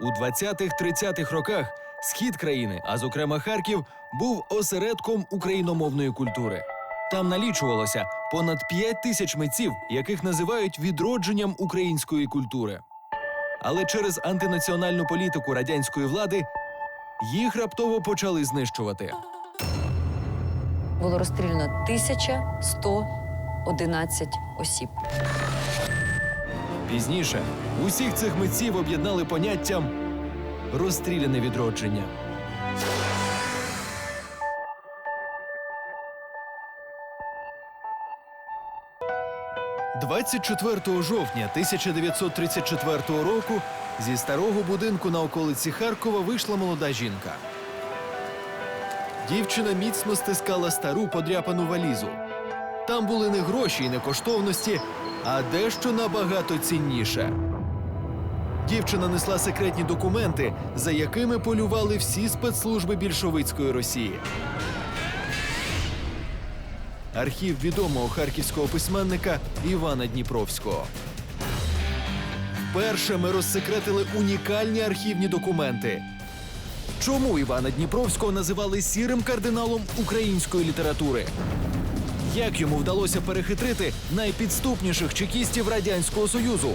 У 20-30-х роках схід країни, а зокрема Харків, був осередком україномовної культури. Там налічувалося понад 5 тисяч митців, яких називають відродженням української культури. Але через антинаціональну політику радянської влади їх раптово почали знищувати. Було розстріляно 1111 осіб. Пізніше усіх цих митців об'єднали поняттям розстріляне відродження. «24 жовтня 1934 року зі старого будинку на околиці Харкова вийшла молода жінка. Дівчина міцно стискала стару подряпану валізу. Там були не гроші і не коштовності, а дещо набагато цінніше. Дівчина несла секретні документи, за якими полювали всі спецслужби більшовицької Росії. Архів відомого харківського письменника Івана Дніпровського. Вперше ми розсекретили унікальні архівні документи. Чому Івана Дніпровського називали сірим кардиналом української літератури? Як йому вдалося перехитрити найпідступніших чекістів Радянського Союзу?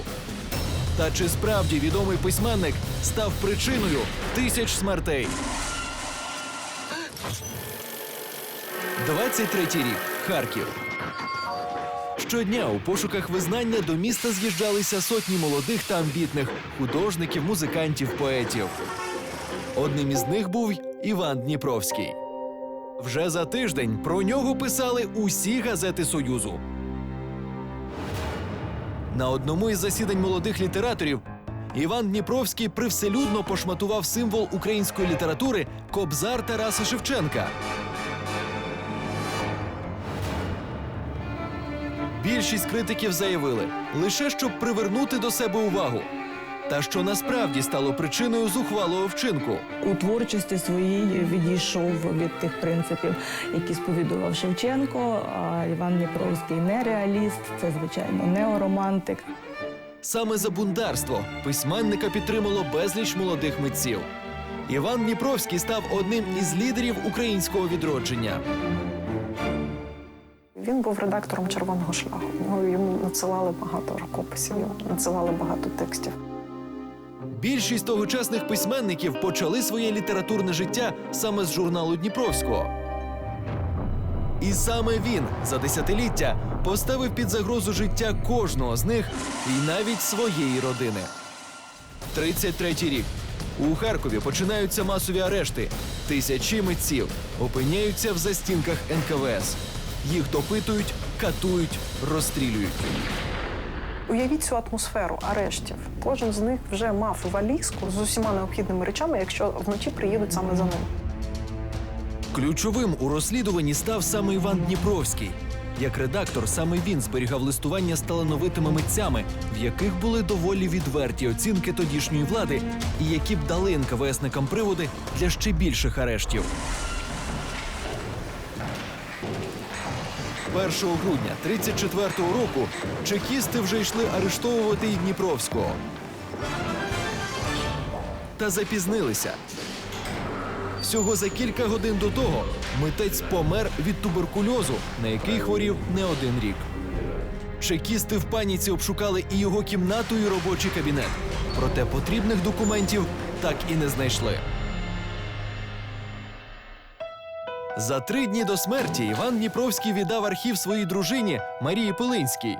Та чи справді відомий письменник став причиною тисяч смертей? 23-й рік. Харків. Щодня у пошуках визнання до міста з'їжджалися сотні молодих та амбітних художників, музикантів, поетів. Одним із них був Іван Дніпровський. Вже за тиждень про нього писали усі газети Союзу. На одному із засідань молодих літераторів Іван Дніпровський привселюдно пошматував символ української літератури Кобзар Тараса Шевченка. Більшість критиків заявили, лише щоб привернути до себе увагу. Та що насправді стало причиною зухвалого вчинку. у творчості своїй відійшов від тих принципів, які сповідував Шевченко. А Іван Дніпровський не реаліст, це звичайно неоромантик. Саме за бундарство письменника підтримало безліч молодих митців. Іван Дніпровський став одним із лідерів українського відродження. Він був редактором червоного шляху. Йому надсилали багато рукописів, надсилали багато текстів. Більшість тогочасних письменників почали своє літературне життя саме з журналу Дніпровського. І саме він за десятиліття поставив під загрозу життя кожного з них і навіть своєї родини. 33-й рік. У Харкові починаються масові арешти. Тисячі митців опиняються в застінках НКВС. Їх допитують, катують, розстрілюють. Уявіть цю атмосферу арештів. Кожен з них вже мав валізку з усіма необхідними речами, якщо вночі приїдуть саме за ним. Ключовим у розслідуванні став саме Іван Дніпровський. Як редактор, саме він зберігав листування з талановитими митцями, в яких були доволі відверті оцінки тодішньої влади, і які б дали НКВСникам приводи для ще більших арештів. 1 грудня 34-го року чекісти вже йшли арештовувати і Дніпровського. Та запізнилися. Всього за кілька годин до того митець помер від туберкульозу, на який хворів не один рік. Чекісти в паніці обшукали і його кімнату, і робочий кабінет. Проте потрібних документів так і не знайшли. За три дні до смерті Іван Дніпровський віддав архів своїй дружині Марії Пилинській.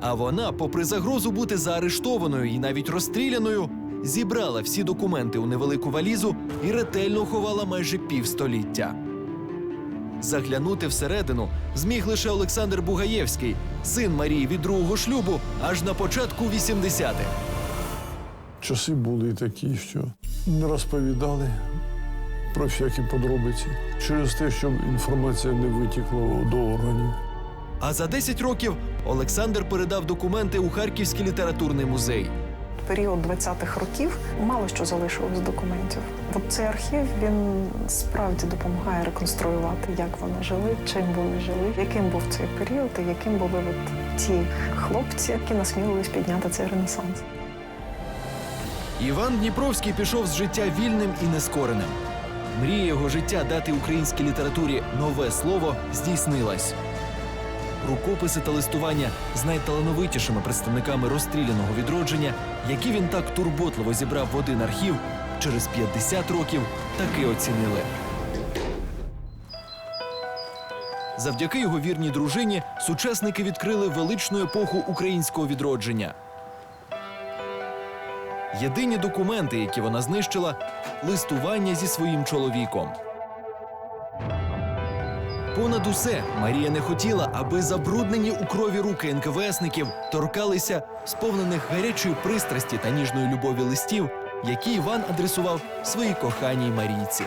А вона, попри загрозу бути заарештованою і навіть розстріляною, зібрала всі документи у невелику валізу і ретельно ховала майже півстоліття. Заглянути всередину зміг лише Олександр Бугаєвський, син Марії від другого шлюбу, аж на початку 80-х. Часи були такі, що не розповідали про всякі подробиці через те, щоб інформація не витікла до органів. А за 10 років Олександр передав документи у Харківський літературний музей. Період 20-х років мало що залишилось з документів. От цей архів він справді допомагає реконструювати, як вони жили, чим вони жили, яким був цей період, і яким були от ті хлопці, які насмілились підняти цей ренесанс. Іван Дніпровський пішов з життя вільним і нескореним. Мрія життя дати українській літературі нове слово здійснилась. Рукописи та листування з найталановитішими представниками розстріляного відродження, які він так турботливо зібрав в один архів, через 50 років таки оцінили. Завдяки його вірній дружині сучасники відкрили величну епоху українського відродження. Єдині документи, які вона знищила листування зі своїм чоловіком. Понад усе Марія не хотіла, аби забруднені у крові руки НКВСників торкалися сповнених гарячої пристрасті та ніжної любові листів, які Іван адресував своїй коханій Марійці.